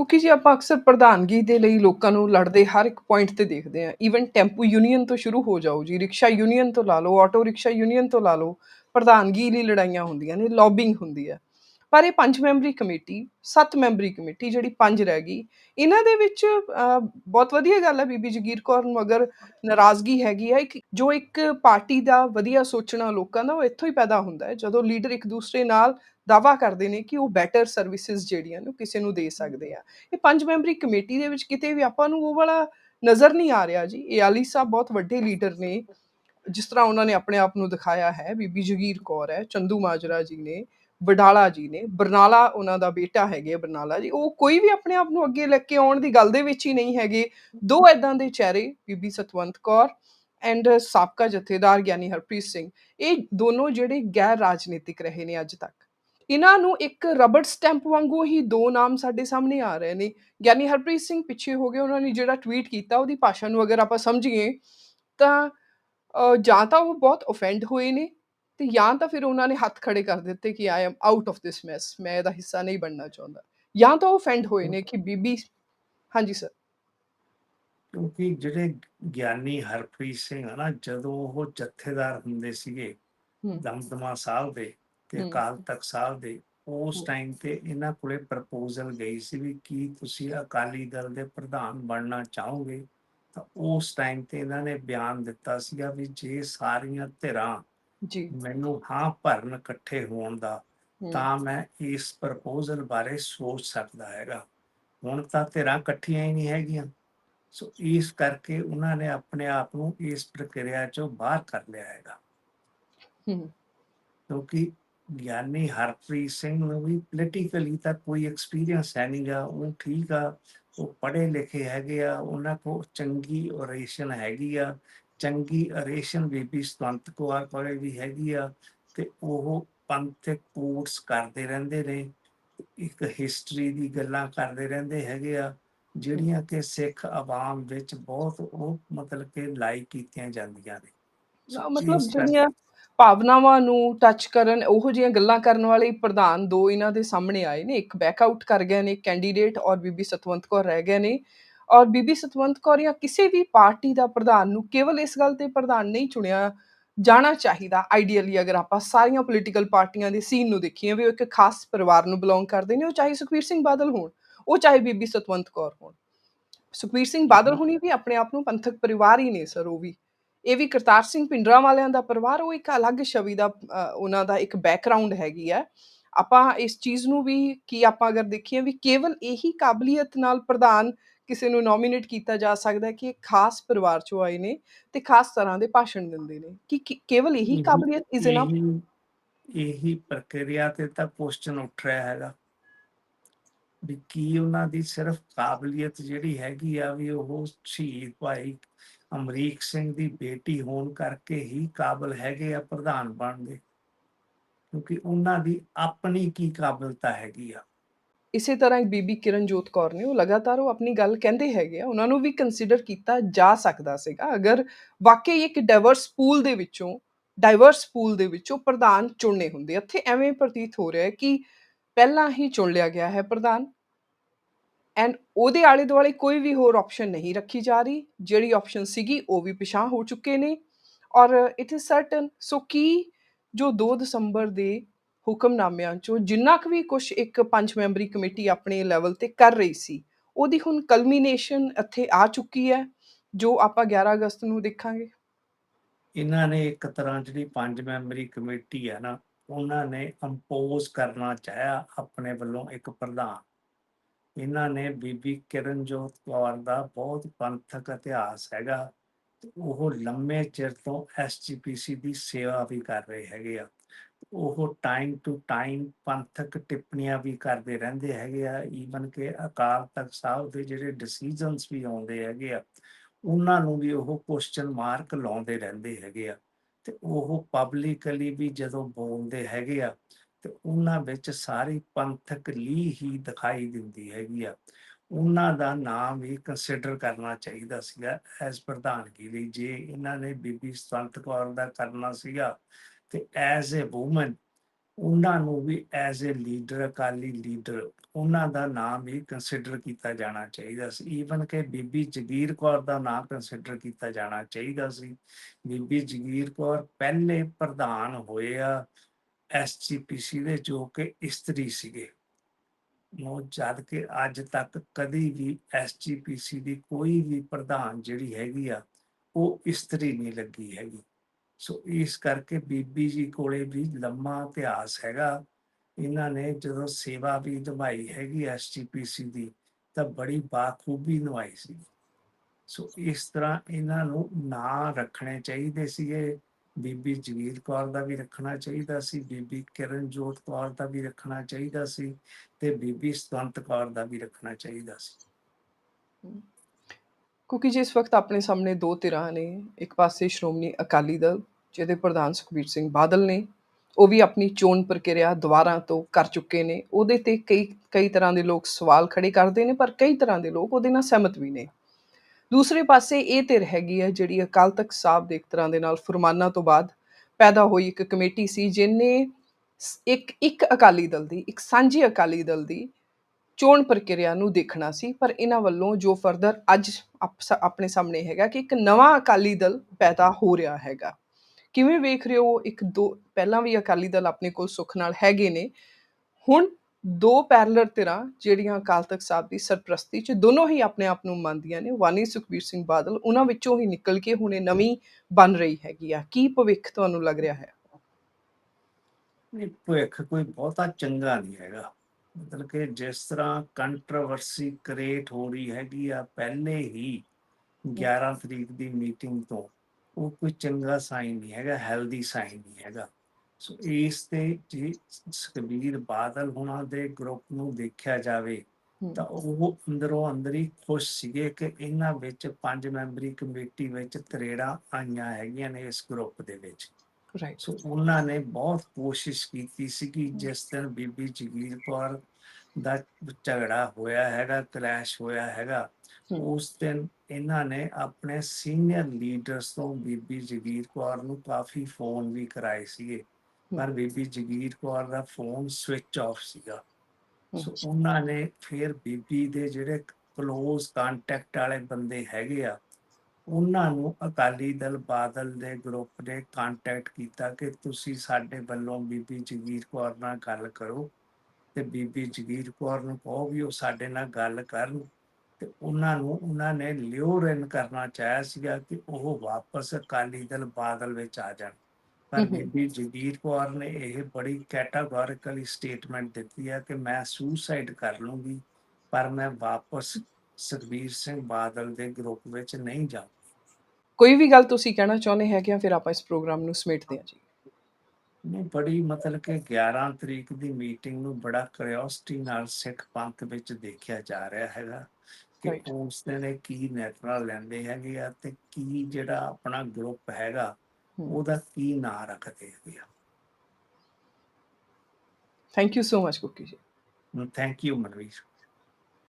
ਕਿਉਂਕਿ ਜੀ ਆਪਾਂ ਅਕਸਰ ਪ੍ਰਧਾਨਗੀ ਦੇ ਲਈ ਲੋਕਾਂ ਨੂੰ ਲੜਦੇ ਹਰ ਇੱਕ ਪੁਆਇੰਟ ਤੇ ਦੇਖਦੇ ਹਾਂ ਈਵਨ ਟੈਂਪੂ ਯੂਨੀਅਨ ਤੋਂ ਸ਼ੁਰੂ ਹੋ ਜਾਓ ਜੀ ਰਿਕਸ਼ਾ ਯੂਨੀਅਨ ਤੋਂ ਲਾ ਲਓ ਆਟੋ ਰਿਕਸ਼ਾ ਯੂਨੀਅਨ ਤੋਂ ਲਾ ਲਓ, ਪ੍ਰਧਾਨਗੀ ਲਈ ਲੜਾਈਆਂ ਹੁੰਦੀਆਂ ਨੇ ਲੌਬਿੰਗ ਹੁੰਦੀ ਹੈ। ਪਰ ਇਹ ਪੰਜ ਮੈਂਬਰੀ ਕਮੇਟੀ, ਸੱਤ ਮੈਂਬਰੀ ਕਮੇਟੀ ਜਿਹੜੀ ਪੰਜ ਰਹਿ ਗਈ, ਇਹਨਾਂ ਦੇ ਵਿੱਚ ਬਹੁਤ ਵਧੀਆ ਗੱਲ ਹੈ ਬੀਬੀ ਜਗੀਰ ਕੌਰ ਨੂੰ ਅਗਰ ਨਾਰਾਜ਼ਗੀ ਹੈਗੀ ਹੈ ਇੱਕ ਜੋ ਇੱਕ ਪਾਰਟੀ ਦਾ ਵਧੀਆ ਸੋਚਣਾ ਲੋਕਾਂ ਦਾ ਉਹ ਇੱਥੋਂ ਹੀ ਪੈਦਾ ਹੁੰਦਾ ਹੈ, ਜਦੋਂ ਲੀਡਰ ਇੱਕ ਦੂਸਰੇ ਨਾਲ ਦਾਵਾ ਕਰਦੇ ਨੇ ਕਿ ਉਹ ਬੈਟਰ ਸਰਵਿਸਿਜ਼ ਜਿਹੜੀਆਂ ਨੇ ਕਿਸੇ ਨੂੰ ਦੇ ਸਕਦੇ ਆ। ਇਹ ਪੰਜ ਮੈਂਬਰੀ ਕਮੇਟੀ ਦੇ ਵਿੱਚ ਕਿਤੇ ਵੀ ਆਪਾਂ ਨੂੰ ਉਹ ਵਾਲਾ ਨਜ਼ਰ ਨਹੀਂ ਆ ਰਿਹਾ ਜੀ। ਇਹ ਆਲੀ ਸਾਹਿਬ ਬਹੁਤ ਵੱਡੇ ਲੀਡਰ ਨੇ। ਜਿਸ ਤਰ੍ਹਾਂ ਉਹਨਾਂ ਨੇ ਆਪਣੇ ਆਪ ਨੂੰ ਦਿਖਾਇਆ ਹੈ ਬੀਬੀ ਜਗੀਰ ਕੌਰ ਹੈ ਚੰਦੂ ਮਾਜਰਾ ਜੀ ਨੇ ਵਡਾਲਾ ਜੀ ਨੇ ਬਰਨਾਲਾ ਉਹਨਾਂ ਦਾ ਬੇਟਾ ਹੈਗੇ ਬਰਨਾਲਾ ਜੀ। ਉਹ ਕੋਈ ਵੀ ਆਪਣੇ ਆਪ ਨੂੰ ਅੱਗੇ ਲੈ ਕੇ ਆਉਣ ਦੀ ਗੱਲ ਦੇ ਵਿੱਚ ਹੀ ਨਹੀਂ ਹੈਗੇ। ਦੋ ਐਦਾਂ ਦੇ ਚਿਹਰੇ ਬੀਬੀ ਸਤਵੰਤ ਕੌਰ ਐਂਡ ਸਾਬਕਾ ਜਥੇਦਾਰ ਗਿਆਨੀ ਹਰਪ੍ਰੀਤ ਸਿੰਘ। ਇਹ ਦੋਨੋਂ ਜਿਹੜੇ ਗੈਰ ਰਾਜਨੀਤਿਕ ਰਹੇ ਨੇ ਅੱਜ ਤੱਕ। ਇਹਨਾਂ ਨੂੰ ਇੱਕ ਰਬੜ ਸਟੈਂਪ ਵਾਂਗੂ ਹੀ ਦੋ ਨਾਮ ਸਾਡੇ ਸਾਹਮਣੇ ਆ ਰਹੇ ਨੇ। ਗਿਆਨੀ ਹਰਪ੍ਰੀਤ ਸਿੰਘ ਪਿੱਛੇ ਹੋ ਗਏ ਉਹਨਾਂ ਨੇ ਜਿਹੜਾ ਟਵੀਟ ਕੀਤਾ ਉਹਦੀ ਭਾਸ਼ਾ ਨੂੰ ਅਗਰ ਆਪਾਂ ਸਮਝੀਏ ਤਾਂ ਜਾਂ ਤਾਂ ਉਹ ਬਹੁਤ ਅਫੈਂਡ ਹੋਏ ਨੇ ਤੇ ਜਾਂ ਤਾਂ ਫਿਰ ਉਹਨਾਂ ਨੇ ਹੱਥ ਖੜੇ ਕਰ ਦਿੱਤੇ ਕਿ I am out of this mess ਮੈਂ ਇਹਦਾ ਹਿੱਸਾ ਨਹੀਂ ਬਣਨਾ ਚਾਹੁੰਦਾ। ਜਾਂ ਤਾਂ ਉਹ ਅਫੈਂਡ ਹੋਏ ਨੇ ਕਿ ਬੀਬੀ ਹਾਂਜੀ ਸਰ ਕਿਉਂਕਿ ਜਿਹੜੇ ਗਿਆਨੀ ਹਰਪ੍ਰੀਤ ਸਿੰਘ ਆ ਨਾ ਜਦੋਂ ਉਹ ਜਥੇਦਾਰ ਹੁੰਦੇ ਸੀਗੇ। ਦਮਦਮਾ ਸਾਹਿਬ ਦੇ ਤੇ। ਅਕਾਲ ਤਖਤ ਸਾਹਿਬ ਦੇ ਉਸ। ਟਾਈਮ ਤੇ ਇਹਨਾਂ ਕੋਲੇ ਪ੍ਰਪੋਜ਼ਲ ਗਈ ਸੀ ਵੀ ਕੀ ਤੁਸੀਂ ਅਕਾਲੀ ਦਲ ਦੇ ਪ੍ਰਧਾਨ ਬਣਨਾ ਚਾਹੋਗੇ? ਤਾਂ ਉਸ ਟਾਈਮ ਤੇ ਇਹਨਾਂ ਨੇ ਬਿਆਨ ਦਿੱਤਾ ਸੀਗਾ ਵੀ ਜੇ ਸਾਰੀਆਂ ਧਿਰਾਂ ਜੀ। ਮੈਨੂੰ ਹਾਂ ਭਰਨ ਇਕੱਠੇ ਹੋਣ ਦਾ ਤਾਂ ਮੈਂ ਇਸ ਪ੍ਰਪੋਜ਼ਲ ਬਾਰੇ ਸੋਚ ਸਕਦਾ ਹੈਗਾ। ਹੁਣ ਤਾਂ ਧਿਰਾਂ ਇਕੱਠੀਆਂ ਹੀ ਨਹੀਂ ਹੈਗੀਆਂ। ਸੋ ਇਸ ਕਰਕੇ ਉਹਨਾਂ ਨੇ ਆਪਣੇ ਆਪ ਨੂੰ ਇਸ ਪ੍ਰਕਿਰਿਆ ਚੋਂ ਬਾਹਰ ਕਰ ਲਿਆ ਹੈਗਾ। ਕਿਉਂਕਿ ਗਿਆਨੀ ਹਰਪ੍ਰੀਤ ਸਿੰਘ ਨੂੰ ਵੀ ਪੋਲੀਟੀਕਲੀ ਤਾਂ ਕੋਈ ਐਕਸਪੀਰੀਅੰਸ ਹੈ ਨਹੀਂਗਾ ਉਹ ਠੀਕ ਆ, ਉਹ ਪੜ੍ਹੇ ਲਿਖੇ ਹੈਗੇ ਆ, ਉਹਨਾਂ ਕੋਲ ਚੰਗੀ ਓਰੇਸ਼ਨ ਹੈਗੀ ਆ। ਚੰਗੀ ਓਰੇਸ਼ਨ ਬੀਬੀ ਸਤਵੰਤ ਕੌਰ ਕੋਲੇ ਵੀ ਹੈਗੀ ਆ ਤੇ ਉਹ ਪੰਥਕ ਕੋਰਸ ਕਰਦੇ ਰਹਿੰਦੇ ਨੇ। ਇੱਕ ਹਿਸਟਰੀ ਦੀ ਗੱਲਾਂ ਕਰਦੇ ਰਹਿੰਦੇ ਹੈਗੇ ਆ, ਜਿਹੜੀਆਂ ਕਿ ਸਿੱਖ ਆਵਾਮ ਵਿੱਚ ਬਹੁਤ ਉਹ ਮਤਲਬ ਕਿ ਲਾਈਕ ਕੀਤੀਆਂ ਜਾਂਦੀਆਂ ਨੇ। ਨਾ, ਮਤਲਬ ਜਿਹੜੀਆਂ ਭਾਵਨਾਵਾਂ ਨੂੰ ਟੱਚ ਕਰਨ ਉਹੋ ਜਿਹੀਆਂ ਗੱਲਾਂ ਕਰਨ ਵਾਲੇ ਪ੍ਰਧਾਨ ਦੋ ਇਹਨਾਂ ਦੇ ਸਾਹਮਣੇ ਆਏ ਨੇ। ਇੱਕ ਬੈਕਆਊਟ ਕਰ ਗਏ ਨੇ ਕੈਂਡੀਡੇਟ ਔਰ ਬੀਬੀ ਸਤਵੰਤ ਕੌਰ ਰਹਿ ਗਏ ਨੇ। ਔਰ ਬੀਬੀ ਸਤਵੰਤ ਕੌਰ ਜਾਂ ਕਿਸੇ ਵੀ ਪਾਰਟੀ ਦਾ ਪ੍ਰਧਾਨ ਨੂੰ ਕੇਵਲ ਇਸ ਗੱਲ ਤੇ ਪ੍ਰਧਾਨ ਨਹੀਂ ਚੁਣਿਆ ਜਾਣਾ ਚਾਹੀਦਾ। ਆਈਡੀਅਲੀ ਅਗਰ ਆਪਾਂ ਸਾਰੀਆਂ ਪੋਲੀਟੀਕਲ ਪਾਰਟੀਆਂ ਦੇ ਸੀਨ ਨੂੰ ਦੇਖੀਏ ਵੀ ਉਹ ਇੱਕ ਖਾਸ ਪਰਿਵਾਰ ਨੂੰ ਬਿਲੋਂਗ ਕਰਦੇ ਨੇ ਉਹ ਚਾਹੇ ਸੁਖਬੀਰ ਸਿੰਘ ਬਾਦਲ ਹੋਣ ਉਹ ਚਾਹੇ ਬੀਬੀ ਸਤਵੰਤ ਕੌਰ ਹੋਣ। ਸੁਖਬੀਰ ਸਿੰਘ ਬਾਦਲ ਹੁਣੀ ਵੀ ਆਪਣੇ ਆਪ ਨੂੰ ਪੰਥਕ ਪਰਿਵਾਰ ਹੀ ਨੇ ਸਰ ਉਹ ਵੀ। ਇਹ ਵੀ ਕਰਤਾਰ ਸਿੰਘ ਪਿੰਡਰਾ ਵਾਲਿਆਂ ਦਾ ਪਰਿਵਾਰ ਉਹ ਇੱਕ ਅਲੱਗ ਛਵੀ ਦਾ ਉਹਨਾਂ ਦਾ ਇੱਕ ਬੈਕਗ੍ਰਾਉਂਡ ਹੈਗੀ ਹੈ। ਆਪਾਂ ਇਸ ਚੀਜ਼ ਨੂੰ ਵੀ ਕੀ ਆਪਾਂ ਅਗਰ ਦੇਖੀਏ ਵੀ ਕੇਵਲ ਇਹੀ ਕਾਬਲੀਅਤ ਨਾਲ ਪ੍ਰਧਾਨ ਕਿਸੇ ਨੂੰ ਨੋਮੀਨੇਟ ਕੀਤਾ ਜਾ ਸਕਦਾ ਹੈ ਕਿ ਇਹ ਖਾਸ ਪਰਿਵਾਰ ਚੋਂ ਆਏ ਨੇ ਤੇ ਖਾਸ ਤਰ੍ਹਾਂ ਦੇ ਭਾਸ਼ਣ ਦਿੰਦੇ ਨੇ। ਕਿ ਕੇਵਲ ਇਹੀ ਕਾਬਲੀਅਤ ਇਜ਼ ਇਨਫ ਇਹੀ ਇਹੀ ਪ੍ਰਕਿਰਿਆ ਤੇ ਤਾਂ ਕੁਐਸਚਨ ਉੱਠ ਰਿਹਾ ਹੈਗਾ। ਵੀ ਕੀ ਉਹਨਾਂ ਦੀ ਸਿਰਫ ਕਾਬਲੀਅਤ ਜਿਹੜੀ ਹੈਗੀ ਆ ਵੀ ਉਹ ਸ਼ਹੀਦ ਭਾਈ ਅਮਰੀਕ ਸਿੰਘ ਦੀ ਬੇਟੀ ਹੋਣ ਕਰਕੇ ਹੀ ਕਾਬਲ ਹੈਗੇ ਆ, ਪ੍ਰਧਾਨ ਬਣਨ ਦੇ ਕਿਉਂਕਿ ਉਹਨਾਂ ਦੀ ਆਪਣੀ ਕੀ ਕਾਬਲਤਾ ਹੈਗੀ ਆ। ਇਸੇ ਤਰ੍ਹਾਂ ਇੱਕ ਬੀਬੀ ਕਿਰਨਜੋਤ ਕੌਰ ਨੇ ਉਹ ਲਗਾਤਾਰ ਉਹ ਆਪਣੀ ਗੱਲ ਕਹਿੰਦੇ ਹੈਗੇ ਆ। ਉਹਨਾਂ ਨੂੰ ਵੀ ਕੰਸੀਡਰ ਕੀਤਾ ਜਾ ਸਕਦਾ ਸੀਗਾ। ਅਗਰ ਵਾਕਈ ਇੱਕ ਡਾਈਵਰਸ ਪੂਲ ਦੇ ਵਿੱਚੋਂ ਡਾਈਵਰਸ ਪੂਲ ਦੇ ਵਿੱਚੋਂ ਪ੍ਰਧਾਨ ਚੁਣਨੇ ਹੁੰਦੇ ਇੱਥੇ ਐਵੇਂ ਪ੍ਰਤੀਤ ਹੋ ਰਿਹਾ ਹੈ ਕਿ ਪਹਿਲਾਂ ਹੀ ਚੁਣ ਲਿਆ ਗਿਆ ਹੈ ਪ੍ਰਧਾਨ। ਐਂਡ ਉਹਦੇ ਆਲੇ ਦੁਆਲੇ ਕੋਈ ਵੀ ਹੋਰ ਆਪਸ਼ਨ ਨਹੀਂ ਰੱਖੀ ਜਾ ਰਹੀ। ਜਿਹੜੀ ਆਪਸ਼ਨ ਸੀਗੀ, ਉਹ ਵੀ ਪਿਛਾਂ ਹੋ ਚੁੱਕੇ ਨੇ। ਔਰ ਇਟ ਇਜ਼ ਸਰਟਨ ਸੋ ਕੀ ਜੋ 2 ਦਸੰਬਰ ਦੇ ਹੁਕਮਨਾਮਿਆਂ ਚੋਂ ਜਿੰਨਾ ਕੁ ਵੀ ਕੁਝ ਇੱਕ ਪੰਜ ਮੈਂਬਰੀ ਕਮੇਟੀ ਆਪਣੇ ਲੈਵਲ ਤੇ ਕਰ ਰਹੀ ਸੀ, ਉਹਦੀ ਹੁਣ ਕਲਮੀਨੇਸ਼ਨ ਇੱਥੇ ਆ ਚੁੱਕੀ ਹੈ, ਜੋ ਆਪਾਂ 11 ਅਗਸਤ ਨੂੰ ਦੇਖਾਂਗੇ। ਇਹਨਾਂ ਨੇ ਇੱਕ ਤਰ੍ਹਾਂ ਜਿਹੜੀ ਪੰਜ ਮੈਂਬਰੀ ਕਮੇਟੀ ਹੈ ਨਾ, ਉਹਨਾਂ ਨੇ ਇੰਪੋਜ਼ ਕਰਨਾ ਚਾਹਿਆ ਆਪਣੇ ਵੱਲੋਂ ਇੱਕ ਪ੍ਰਧਾਨ। ਇਹਨਾਂ ਨੇ ਬੀਬੀ ਕਿਰਨਜੋਤ ਕੌਰ ਦਾ ਬਹੁਤ ਪੰਥਕ ਇਤਿਹਾਸ ਹੈਗਾ ਉਹ ਲੰਮੇ ਚਿਰ ਤੋਂ ਐਸਜੀਪੀਸੀ ਦੀ ਸੇਵਾ ਵੀ ਕਰ ਰਹੇ ਹੈਗੇ ਆ। ਉਹ ਟਾਈਮ ਟੂ ਟਾਈਮ ਪੰਥਕ ਟਿੱਪਣੀਆਂ ਵੀ ਕਰਦੇ ਰਹਿੰਦੇ ਹੈਗੇ ਆ। ਈਵਨ ਕਿ ਅਕਾਲ ਤਖਤ ਸਾਹਿਬ ਦੇ ਜਿਹੜੇ ਡਿਸੀਜਨਸ ਵੀ ਆਉਂਦੇ ਹੈਗੇ ਆ, ਉਹਨਾਂ ਨੂੰ ਵੀ ਉਹ ਕੁਐਸਚਨ ਮਾਰਕ ਲਾਉਂਦੇ ਰਹਿੰਦੇ ਹੈਗੇ ਆ। ਤੇ ਉਹ ਪਬਲਿਕਲੀ ਵੀ ਜਦੋਂ ਬੋਲਦੇ ਹੈਗੇ ਆ ਤੇ ਉਹਨਾਂ ਵਿੱਚ ਸਾਰੀ ਪੰਥਕ ਲੀ ਹੀ ਦਿਖਾਈ ਦਿੰਦੀ ਹੈਗੀ ਆ। ਉਹਨਾਂ ਦਾ ਨਾਮ ਵੀ ਕੰਸੀਡਰ ਕਰਨਾ ਚਾਹੀਦਾ ਸੀਗਾ ਐਸ ਪ੍ਰਧਾਨਗੀ ਲਈ। ਜੇ ਇਹਨਾਂ ਨੇ ਬੀਬੀ ਸੰਤ ਕੌਰ ਦਾ ਕਰਨਾ ਸੀਗਾ ਤੇ ਐਜ਼ ਅ ਔਮਨ ਉਹਨਾਂ ਨੂੰ ਵੀ as a leader Akali leader ਉਹਨਾਂ ਦਾ ਨਾਮ ਵੀ ਕੰਸੀਡਰ ਕੀਤਾ ਜਾਣਾ ਚਾਹੀਦਾ ਸੀ। ਈਵਨ ਕਿ ਬੀਬੀ ਜਗੀਰ ਕੌਰ ਦਾ ਨਾਮ ਕੰਸੀਡਰ ਕੀਤਾ ਜਾਣਾ ਚਾਹੀਦਾ ਸੀ। ਬੀਬੀ ਜਗੀਰ ਕੌਰ ਪਹਿਲੇ ਪ੍ਰਧਾਨ ਹੋਏ ਆ। ਐਸਜੀਪੀਸੀ ਦੇ ਜੋ ਕਿ ਇਸਤਰੀ ਸੀਗੇ। ਉਹ ਜਦ ਕਿ ਅੱਜ ਤੱਕ ਕਦੀ ਵੀ ਐਸਜੀਪੀਸੀ ਦੀ ਕੋਈ ਵੀ ਪ੍ਰਧਾਨ ਜਿਹੜੀ ਹੈਗੀ ਆ, ਉਹ ਇਸਤਰੀ ਨਹੀਂ ਲੱਗੀ ਹੈਗੀ। ਸੋ ਇਸ ਕਰਕੇ ਬੀਬੀ ਜੀ ਕੋਲੇ ਵੀ ਲੰਮਾ ਇਤਿਹਾਸ ਹੈਗਾ। ਇਹਨਾਂ ਨੇ ਜਦੋਂ ਸੇਵਾ ਵੀ ਨਿਭਾਈ ਹੈਗੀ ਐਸਜੀਪੀਸੀ ਦੀ, ਤਾਂ ਬੜੀ ਬਾਖੂਬੀ ਨਿਭਾਈ ਸੀ। ਸੋ ਇਸ ਤਰ੍ਹਾਂ ਇਹਨਾਂ ਨੂੰ ਨਾਂ ਰੱਖਣੇ ਚਾਹੀਦੇ ਸੀਗੇ। ਬੀਬੀ ਜਗੀਰ ਕੌਰ ਦਾ ਵੀ ਰੱਖਣਾ ਚਾਹੀਦਾ ਸੀ, ਬੀਬੀ ਕਿਰਨਜੋਤ ਕੌਰ ਦਾ ਵੀ ਰੱਖਣਾ ਚਾਹੀਦਾ ਸੀ ਤੇ ਬੀਬੀ ਸਤਵੰਤ ਕੌਰ ਦਾ ਵੀ ਰੱਖਣਾ ਚਾਹੀਦਾ ਸੀ। ਕਿਉਂਕਿ ਜਿਸ ਵਕਤ ਆਪਣੇ ਸਾਹਮਣੇ ਦੋ ਧਿਰਾਂ ਨੇ, ਇੱਕ ਪਾਸੇ ਸ਼੍ਰੋਮਣੀ ਅਕਾਲੀ ਦਲ, ਜਿਹਦੇ ਪ੍ਰਧਾਨ ਸੁਖਬੀਰ ਸਿੰਘ ਬਾਦਲ ਨੇ, ਉਹ ਵੀ ਆਪਣੀ ਚੋਣ ਪ੍ਰਕਿਰਿਆ ਦੁਬਾਰਾ ਤੋਂ ਕਰ ਚੁੱਕੇ ਨੇ, ਉਹਦੇ ਤੇ ਕਈ ਕਈ ਤਰ੍ਹਾਂ ਦੇ ਲੋਕ ਸਵਾਲ ਖੜੇ ਕਰਦੇ ਨੇ, ਪਰ ਕਈ ਤਰ੍ਹਾਂ ਦੇ ਲੋਕ ਉਹਦੇ ਨਾਲ ਸਹਿਮਤ ਵੀ ਨੇ। ਦੂਸਰੇ ਪਾਸੇ ਇਹ ਧਿਰ ਹੈਗੀ ਹੈ ਜਿਹੜੀ ਅਕਾਲ ਤਖਤ ਸਾਹਿਬ ਦੇ ਇੱਕ ਤਰ੍ਹਾਂ ਦੇ ਨਾਲ ਫਰਮਾਨਾਂ ਤੋਂ ਬਾਅਦ ਪੈਦਾ ਹੋਈ ਇੱਕ ਕਮੇਟੀ ਸੀ, ਜਿਨੇ ਇੱਕ ਇੱਕ ਅਕਾਲੀ ਦਲ ਦੀ, ਇੱਕ ਸਾਂਝੀ ਅਕਾਲੀ ਦਲ ਦੀ ਚੋਣ ਪ੍ਰਕਿਰਿਆ ਨੂੰ ਦੇਖਣਾ ਸੀ। ਪਰ ਇਹਨਾਂ ਵੱਲੋਂ ਜੋ ਫਰਦਰ ਅੱਜ ਆਪ- ਆਪਣੇ ਸਾਹਮਣੇ ਹੈਗਾ ਕਿ ਇੱਕ ਨਵਾਂ ਅਕਾਲੀ ਦਲ ਪੈਦਾ ਹੋ ਰਿਹਾ ਹੈਗਾ। ਕਿਵੇਂ ਵੇਖ ਰਹੇ ਹੋ? ਇੱਕ ਦੋ, ਪਹਿਲਾਂ ਵੀ ਅਕਾਲੀ ਦਲ ਆਪਣੇ ਕੋਲ ਸੁੱਖ ਨਾਲ ਹੈਗੇ ਨੇ। ਹੁਣ ਦੋ ਪੈਰਲਰ ਧਿਰਾਂ ਜਿਹੜੀਆਂ ਅਕਾਲ ਤਖਤ ਸਾਹਿਬ ਦੀ ਸਰਪ੍ਰਸਤੀ 'ਚ ਦੋਨੋਂ ਹੀ ਆਪਣੇ ਆਪ ਨੂੰ ਮੰਨਦੀਆਂ ਨੇ, ਵਾਨੀ ਸੁਖਬੀਰ ਸਿੰਘ ਬਾਦਲ, ਉਹਨਾਂ ਵਿੱਚੋਂ ਹੀ ਨਿਕਲ ਕੇ ਹੁਣ ਨਵੀਂ ਬਣ ਰਹੀ ਹੈਗੀ ਆ। ਕੀ ਭਵਿੱਖ ਤੁਹਾਨੂੰ ਲੱਗ ਰਿਹਾ ਹੈ? ਇਹ ਭਵਿੱਖ ਕੋਈ ਬਹੁਤਾ ਚੰਗਾ ਨਹੀਂ ਹੈਗਾ। ਮਤਲਬ ਕਿ ਜਿਸ ਤਰ੍ਹਾਂ ਕੰਟਰੋਵਰਸੀ ਕ੍ਰੀਏਟ ਹੋ ਰਹੀ ਹੈਗੀ ਆ, ਪਹਿਲੇ ਹੀ 11 ਤਰੀਕ ਦੀ ਮੀਟਿੰਗ ਤੋਂ, ਉਹ ਕੋਈ ਚੰਗਾ ਸਾਈਨ ਨਹੀਂ ਹੈਗਾ ਹੈਲਦੀ ਸਾਈਨ ਨਹੀਂ ਹੈਗਾ। ਸੋ ਇਸ ਤੇ ਜੇ ਸੁਖਬੀਰ ਬਾਦਲ ਹੁਣਾਂ ਦੇ ਗਰੁੱਪ ਨੂੰ ਦੇਖਿਆ ਜਾਵੇ ਤਾਂ ਉਹ ਅੰਦਰੋਂ ਅੰਦਰ ਹੀ ਖੁਸ਼ ਸੀਗੇ ਕਿ ਇਹਨਾਂ ਵਿੱਚ ਪੰਜ ਮੈਂਬਰੀ ਕਮੇਟੀ ਵਿੱਚ ਤਰੇੜਾਂ ਆਈਆਂ ਹੈਗੀਆਂ ਨੇ ਇਸ ਗਰੁੱਪ ਦੇ ਵਿੱਚ। ਰਾਈਟ ਸੋ ਉਹਨਾਂ ਨੇ ਬਹੁਤ ਕੋਸ਼ਿਸ਼ ਕੀਤੀ ਸੀ ਕਿ ਜਿਸ ਦਿਨ ਬੀਬੀ ਜਗੀਰ ਕੌਰ ਦਾ ਝਗੜਾ ਹੋਇਆ ਹੈਗਾ ਕਲੈਸ਼ ਹੋਇਆ ਹੈਗਾ। ਉਸ ਦਿਨ ਇਹਨਾਂ ਨੇ ਆਪਣੇ ਸੀਨੀਅਰ ਲੀਡਰਸ ਤੋਂ ਬੀਬੀ ਜਗੀਰ ਕੌਰ ਨੂੰ ਕਾਫੀ ਫੋਨ ਵੀ ਕਰਾਏ ਸੀਗੇ। ਪਰ ਬੀਬੀ ਜਗੀਰ ਕੌਰ ਦਾ ਫੋਨ ਸਵਿਚ ਆਫ ਸੀਗਾ। ਸੋ ਉਹਨਾਂ ਨੇ ਫਿਰ ਬੀਬੀ ਦੇ ਜਿਹੜੇ ਕਲੋਜ਼ ਕੰਟੈਕਟ ਵਾਲੇ ਬੰਦੇ ਹੈਗੇ ਆ ਉਹਨਾਂ ਨੂੰ ਅਕਾਲੀ ਦਲ ਬਾਦਲ ਦੇ ਗਰੁੱਪ ਨੇ ਕੰਟੈਕਟ ਕੀਤਾ ਕਿ ਤੁਸੀਂ ਸਾਡੇ ਵੱਲੋਂ ਬੀਬੀ ਜਗੀਰ ਕੌਰ ਨਾਲ ਗੱਲ ਕਰੋ ਤੇ ਬੀਬੀ ਜਗੀਰ ਕੌਰ ਨੂੰ ਕਹੋ ਵੀ ਉਹ ਸਾਡੇ ਨਾਲ ਗੱਲ ਕਰਨ। ਤੇ ਉਹਨਾਂ ਨੂੰ ਉਹਨਾਂ ਨੇ ਲਿਓਰਨ ਕਰਨਾ ਚਾਹਿਆ ਸੀਗਾ ਕਿ ਉਹ ਵਾਪਸ ਅਕਾਲੀ ਦਲ ਬਾਦਲ ਵਿੱਚ ਆ ਜਾਣ। ਪਰ। ਬੀਬੀ ਜਗੀਰ ਕੌਰ ਨੇ ਇਹ ਬੜੀ ਕੈਟਾਗੋਰਿਕਲੀ ਸਟੇਟਮੈਂਟ ਦਿੱਤੀ ਹੈ ਕਿ ਮੈਂ ਸੁਸਾਈਡ ਕਰ ਲੂੰਗੀ ਪਰ ਮੈਂ ਵਾਪਸ ਸੁਖਬੀਰ ਸਿੰਘ ਬਾਦਲ ਦੇ ਗਰੁੱਪ ਵਿੱਚ ਨਹੀਂ ਜਾ ਕੋਈ ਵੀ ਗੱਲ ਤੁਸੀਂ ਕਹਿਣਾ ਚਾਹੁੰਦੇ ਹੈਗੇ ਆ ਫਿਰ ਆਪਾਂ ਇਸ ਪ੍ਰੋਗਰਾਮ ਨੂੰ ਸਮੇਟਦੇ ਹਾਂ ਜੀ ਨਹੀਂ ਬੜੀ ਮਤਲਬ ਕਿ 11 ਤਰੀਕ ਦੀ ਮੀਟਿੰਗ ਨੂੰ ਬੜਾ ਕਿਉਰਿਓਸਿਟੀ ਨਾਲ ਸਿੱਖ ਪੰਥ ਵਿੱਚ ਦੇਖਿਆ ਜਾ ਰਿਹਾ ਹੈਗਾ ਕਿ. ਉਸ ਇਹ ਕੀ ਨੈਟਰਾ ਲੈਂਦੇ ਹੈਗੇ ਆ ਤੇ ਕੀ ਜਿਹੜਾ ਆਪਣਾ ਗਰੁੱਪ ਹੈਗਾ। ਉਹਦਾ ਕੀ ਨਾਂ ਰੱਖਦੇ ਹੈਗੇ ਆ। Thank you so much Kukki ji thank you Manveer